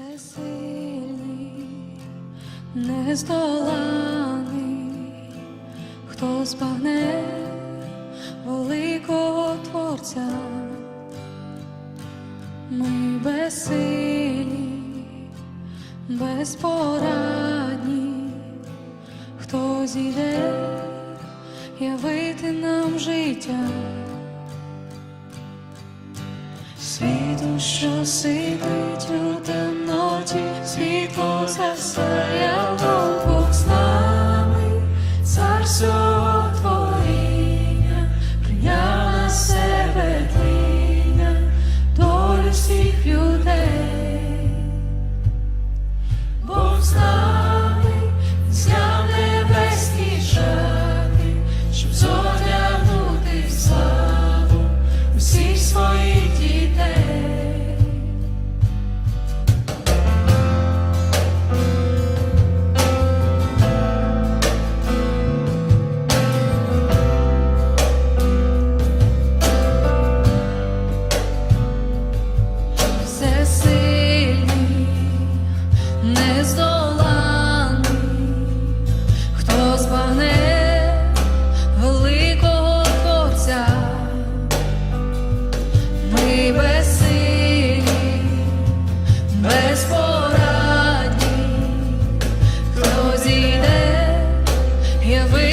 Всесильний, нездоланий, хто збагне великого Творця, ми безсилі, безпорадні, хто зійде явити нам життя. Світу, що сидить fools have sailed on. живи.